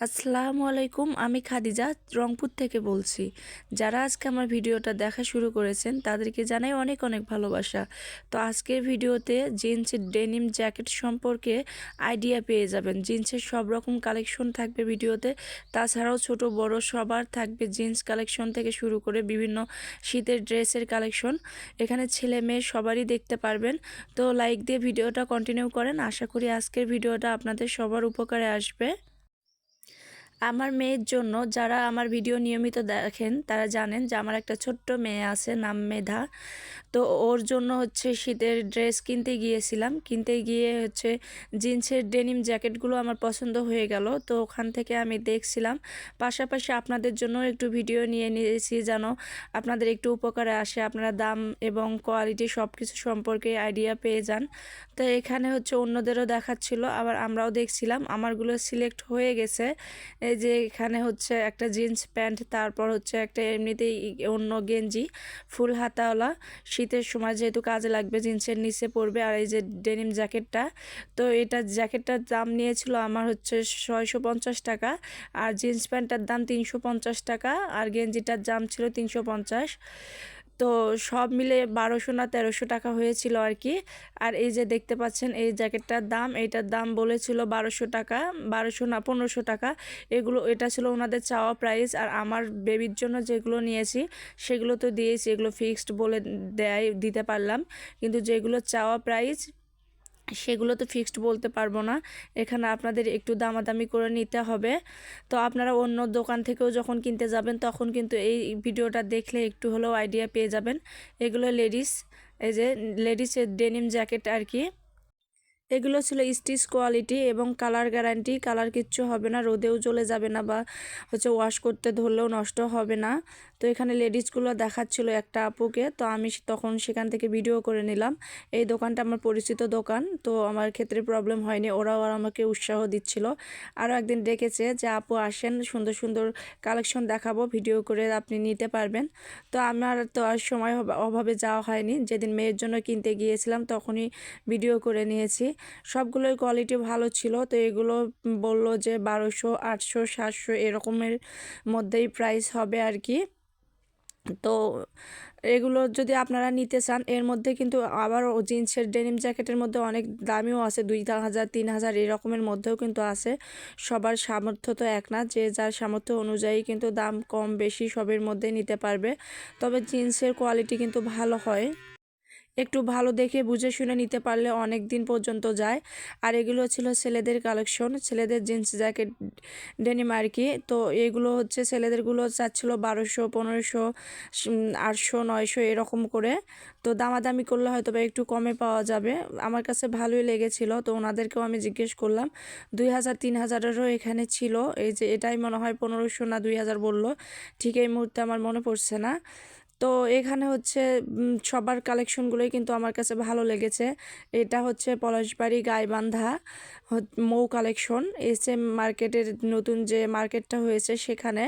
আসসালামু আলাইকুম, আমি খাদিজা রংপুর থেকে বলছি। যারা আজকে আমার ভিডিওটা দেখা শুরু করেছেন, তাদেরকে জানাই অনেক অনেক ভালোবাসা। তো আজকের ভিডিওতে জিন্সের ডেনিম জ্যাকেট সম্পর্কে আইডিয়া পেয়ে যাবেন। জিন্সের সব রকম কালেকশন থাকবে ভিডিওতে। তাছাড়াও ছোট বড় সবার থাকবে জিন্স কালেকশন থেকে শুরু করে বিভিন্ন শীতের ড্রেসের কালেকশন। এখানে ছেলে মেয়ে সবারই দেখতে পারবেন। তো লাইক দিয়ে ভিডিওটা কন্টিনিউ করেন। আশা করি আজকের ভিডিওটা আপনাদের সবার উপকারে আসবে। আমার মেয়ের জন্য যারা আমার ভিডিও নিয়মিত দেখেন, তারা জানেন যে আমার একটা ছোট্ট মেয়ে আছে, নাম মেধা। তো ওর জন্য হচ্ছে শীতের ড্রেস কিনতে গিয়েছিলাম। কিনতে গিয়ে হচ্ছে জিন্সের ডেনিম জ্যাকেটগুলো আমার পছন্দ হয়ে গেল। তো ওখান থেকে আমি দেখছিলাম। পাশাপাশি আপনাদের জন্য একটু ভিডিও নিয়ে নিয়েছি যেন আপনাদের একটু উপকারে আসে, আপনারা দাম এবং কোয়ালিটি সব কিছু সম্পর্কে আইডিয়া পেয়ে যান। তো এখানে হচ্ছে অন্যদেরও দেখাচ্ছিল, আবার আমরাও দেখছিলাম। আমারগুলো সিলেক্ট হয়ে গেছে। এই যে এখানে হচ্ছে একটা জিন্স প্যান্ট তারপর হচ্ছে একটা এমনিতেই অন্য গেঞ্জি, ফুল হাতাওয়ালা। শীতের সময় যেহেতু কাজে লাগবে জিন্সের নিচে পড়বে আর এই যে ডেনিম জ্যাকেটটা তো এটা জ্যাকেটটার দাম নিয়েছিল আমার হচ্ছে ছয়শো পঞ্চাশ টাকা, আর জিন্স প্যান্টটার দাম তিনশো পঞ্চাশ টাকা, আর গেঞ্জিটার দাম ছিল তিনশো পঞ্চাশ। তো সব মিলে বারোশো না তেরোশো টাকা হয়েছিল আর কি। আর এই যে দেখতে পাচ্ছেন, এই জ্যাকেটটার দাম এইটার দাম বলেছিল বারোশো টাকা, বারোশো না পনেরোশো টাকা। এগুলো, এটা ছিল ওনাদের চাওয়া প্রাইস আর আমার বেবির জন্য যেগুলো নিয়েছি, সেগুলো তো দিয়েছি, এগুলো ফিক্সড বলে দেয়, দিতে পারলাম। কিন্তু যেগুলো চাওয়া প্রাইস সেগুলো তো ফিক্সড বলতে পারব না। এখানে আপনাদের একটু দামাদামি করে নিতে হবে। তো আপনারা অন্য দোকান থেকেও যখন কিনতে যাবেন, তখন কিন্তু এই ভিডিওটা দেখলে একটু হলেও আইডিয়া পেয়ে যাবেন। এগুলো লেডিস এই যে লেডিসের ডেনিম জ্যাকেট আর কি এগুলো ছিল স্টিচ কোয়ালিটি এবং কালার গ্যারান্টি কালার কিচ্ছু হবে না, রোদেও চলে যাবে না বা হচ্ছে ওয়াশ করতে ধরলেও নষ্ট হবে না। তো এখানে লেডিসগুলো দেখাচ্ছিল একটা আপুকে। তো আমি তখন সেখান থেকে ভিডিও করে নিলাম। এই দোকানটা আমার পরিচিত দোকান, তো আমার ক্ষেত্রে প্রবলেম হয়নি। ওরাও আর আমাকে উৎসাহ দিচ্ছিল। আরও একদিন ডেকেছে যে, আপু আসেন, সুন্দর সুন্দর কালেকশন দেখাবো ভিডিও করে আপনি নিতে পারবেন। তো আমার তো আর সময় অভাবে যাওয়া হয়নি। যেদিন মেয়ের জন্য কিনতে গিয়েছিলাম, তখনই ভিডিও করে নিয়েছি। সবগুলোই কোয়ালিটি ভালো ছিল। তো এগুলো বলল যে, বারোশো, আটশো, সাতশো এরকমের মধ্যেই প্রাইস হবে আর কি। তো এগুলো যদি আপনারা নিতে চান, এর মধ্যে কিন্তু আবার জিন্সের ডেনিম জ্যাকেটের মধ্যে অনেক দামিও আছে, দুই হাজার, তিন হাজার এরকমের মধ্যেও কিন্তু আছে। সবার সামর্থ্য তো এক না, যে যার সামর্থ্য অনুযায়ী কিন্তু দাম কম বেশি সবের মধ্যে নিতে পারবে। তবে জিন্সের কোয়ালিটি কিন্তু ভালো হয়। একটু ভালো দেখে বুঝে শুনে নিতে পারলে অনেক দিন পর্যন্ত যায়। আর এগুলো ছিল ছেলেদের কালেকশন ছেলেদের জিন্স জ্যাকেট ডেনিম আর কি। তো এগুলো হচ্ছে ছেলেদেরগুলো চাচ্ছিলো বারোশো, পনেরোশো আটশো, নয়শো এরকম করে। তো দামাদামি করলে হয়তো বা একটু কমে পাওয়া যাবে। আমার কাছে ভালোই লেগেছিল, তো ওনাদেরকেও আমি জিজ্ঞেস করলাম। দুই হাজার, তিন হাজারেরও এখানে ছিল, এই যে এটাই মনে হয় পনেরোশো না দুই হাজার বলল। ঠিক এই মুহূর্তে আমার মনে পড়ছে না। তো এখানে হচ্ছে সবার কালেকশনগুলোই কিন্তু আমার কাছে ভালো লেগেছে। এটা হচ্ছে Palashbari Gaibandha Mou collection S M মার্কেটের নতুন যে মার্কেটটা হয়েছে সেখানে,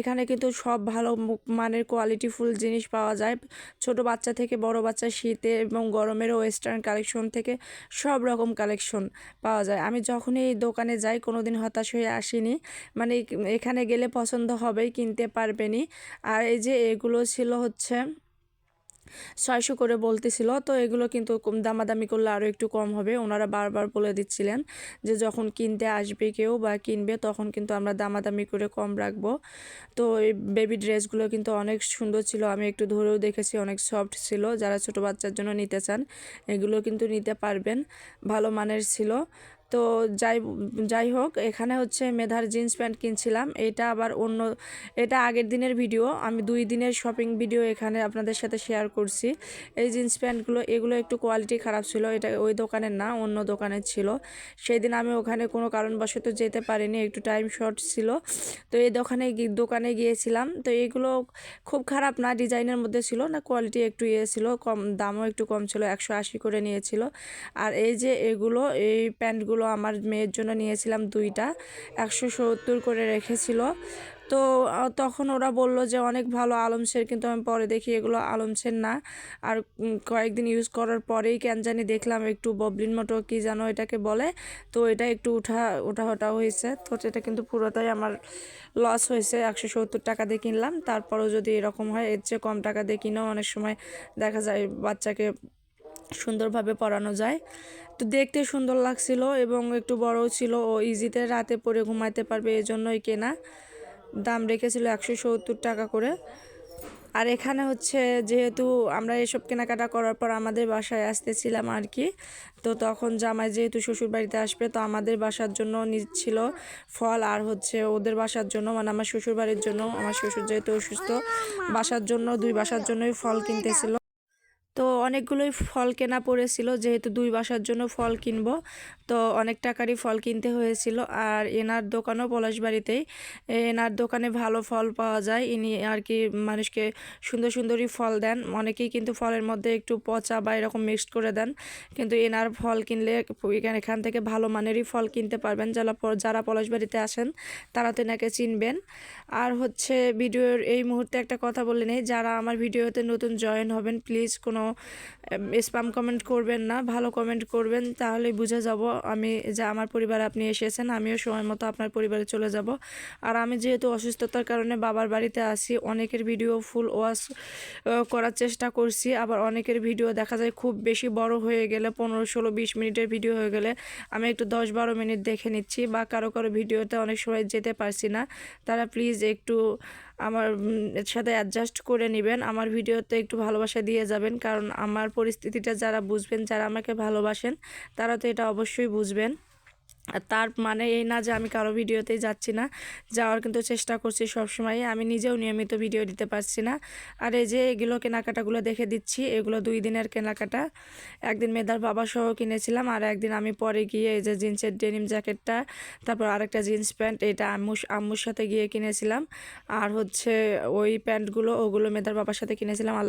এখানে কিন্তু সব ভালো মানের কোয়ালিটিফুল জিনিস পাওয়া যায়। ছোট বাচ্চা থেকে বড় বাচ্চা শীতে এবং গরমের ওয়েস্টার্ন কালেকশন থেকে সব রকম কালেকশন পাওয়া যায়। আমি যখনই এই দোকানে যাই কোনো দিন হতাশ হয়ে আসিনি। মানে এখানে গেলে পছন্দ হবেই, কিনতে পারবেনি আর এই যে এগুলো ছিল হচ্ছে ছয়শো করে বলতেছিল। তো এগুলো কিন্তু দামাদামি করলে আরও একটু কম হবে। ওনারা বারবার বলে দিচ্ছিলেন যে যখন কিনতে আসবে কেউ বা কিনবে তখন কিন্তু আমরা দামাদামি করে কম রাখব। তো এই বেবি ড্রেসগুলো কিন্তু অনেক সুন্দর ছিল। আমি একটু ধরেও দেখেছি অনেক সফট ছিল। যারা ছোট বাচ্চার জন্য নিতে চান, এগুলো কিন্তু নিতে পারবেন। ভালো মানের ছিল। তো যাই যাই হোক, এখানে হচ্ছে মেধার জিন্স প্যান্ট কিনছিলাম। এটা আবার অন্য, এটা আগের দিনের ভিডিও। আমি দুই দিনের শপিং ভিডিও এখানে আপনাদের সাথে শেয়ার করছি। এই জিন্স প্যান্টগুলো, এগুলো একটু কোয়ালিটি খারাপ ছিল। এটা ওই দোকানের না, অন্য দোকানের ছিল। সেই দিন আমি ওখানে কোনো কারণবশত যেতে পারিনি, একটু টাইম শর্ট ছিল। তো এই দোকানে দোকানে গিয়েছিলাম। তো এগুলো খুব খারাপ না ডিজাইনের মধ্যে ছিল না কোয়ালিটি একটু ইয়ে ছিল, কম, দামও একটু কম ছিল, একশো আশি করে নিয়েছিল। আর এই যে এগুলো, এই প্যান্টগুলো এগুলো আমার মেয়ের জন্য নিয়েছিলাম দুইটা, একশো সত্তর করে রেখেছিল। তো তখন ওরা বলল যে অনেক ভালো আলমসের কিন্তু আমি পরে দেখি এগুলো আলমসের না। আর কয়েকদিন ইউজ করার পরেই কেন জানি দেখলাম একটু ববলিন মতো কি যেন এটাকে বলে। তো এটা একটু উঠা ওঠা ওঠা হয়েছে। তো এটা কিন্তু পুরোটাই আমার লস হয়েছে। একশো সত্তর টাকা দিয়ে কিনলাম। তারপরেও যদি এরকম হয়, এর চেয়ে কম টাকা দিয়ে কিনেও অনেক সময় দেখা যায় বাচ্চাকে সুন্দরভাবে পরানো যায়। তো দেখতে সুন্দর লাগছিল এবং একটু বড়ও ছিল, ও ইজিতে রাতে পরে ঘুমাইতে পারবে এই জন্যই কেনা। দাম রেখেছিল একশো সত্তর টাকা করে। আর এখানে হচ্ছে যেহেতু আমরা এসব কেনাকাটা করার পর আমাদের বাসায় আসতেছিলাম আর কি, তো তখন জামাই যেহেতু শ্বশুর বাড়িতে আসবে, তো আমাদের বাসার জন্য নিচ্ছিল ফল আর হচ্ছে ওদের বাসার জন্য মানে আমার শ্বশুর বাড়ির জন্য, আমার শ্বশুর যেহেতু অসুস্থ, বাসার জন্য, দুই বাসার জন্যই ফল কিনতেছিল। তো অনেকগুলোই ফল কেনা পড়েছিল, যেহেতু দুই বাসার জন্য ফল কিনবো। তো অনেক টাকারই ফল কিনতে হয়েছিল। আর এনার দোকানও পলাশবাড়িতেই। এনার দোকানে ভালো ফল পাওয়া যায়। ইনি আর কি মানুষকে সুন্দর সুন্দরই ফল দেন। অনেকেই কিন্তু ফলের মধ্যে একটু পচা বা এরকম মিক্সড করে দেন। কিন্তু এনার ফল কিনলে এখানে থেকে ভালো মানেরই ফল কিনতে পারবেন। যারা যারা পলাশবাড়িতে আসেন, তারা তো এনাকে চিনবেন। আর হচ্ছে ভিডিওর এই মুহূর্তে একটা কথা বলে নেই। যারা আমার ভিডিওতে নতুন জয়েন হবেন প্লিজ কোনো স্প্যাম কমেন্ট করবেন না, ভালো কমেন্ট করবেন, তাহলেই বুঝে যাব আমি যে আমার পরিবারে আপনি এসেছেন, আমিও সময় মতো আপনার পরিবারে চলে যাব। আর আমি যেহেতু অসুস্থতার কারণে বাবার বাড়িতে আসি অনেকের ভিডিও ফুল ওয়াশ করার চেষ্টা করছি, আবার অনেকের ভিডিও দেখা যায় খুব বেশি বড় হয়ে গেলে, পনেরো, ষোলো, বিশ মিনিটের ভিডিও হয়ে গেলে আমি একটু দশ, বারো মিনিট দেখে নিচ্ছি, বা কারও কারও ভিডিওতে অনেক সময় যেতে পারছি না, তারা প্লিজ একটু আমার এর সাথে অ্যাডজাস্ট করে নেবেন। আমার ভিডিওতে একটু ভালোবাসা দিয়ে যাবেন, কারণ আমার পরিস্থিতিটা যারা বুঝবেন, যারা আমাকে ভালোবাসেন, তারা তো এটা অবশ্যই বুঝবেন। তার মানে এই না যে আমি কারও ভিডিওতেই যাচ্ছি না, যাওয়ার কিন্তু চেষ্টা করছি সবসময় আমি নিজেও নিয়মিত ভিডিও দিতে পারছি না। আর এই যে এগুলো কেনাকাটাগুলো দেখে দিচ্ছি, এগুলো দুই দিনের কেনাকাটা। একদিন মেধার বাবা সহ কিনেছিলাম আর একদিন আমি পরে গিয়ে এই যে জিন্সের ডেনিম জ্যাকেটটা, তারপর আরেকটা জিন্স প্যান্ট, এটা আম্মু আম্মুর সাথে গিয়ে কিনেছিলাম। আর হচ্ছে ওই প্যান্টগুলো, ওগুলো মেধার বাবার সাথে কিনেছিলাম। আল্লাহ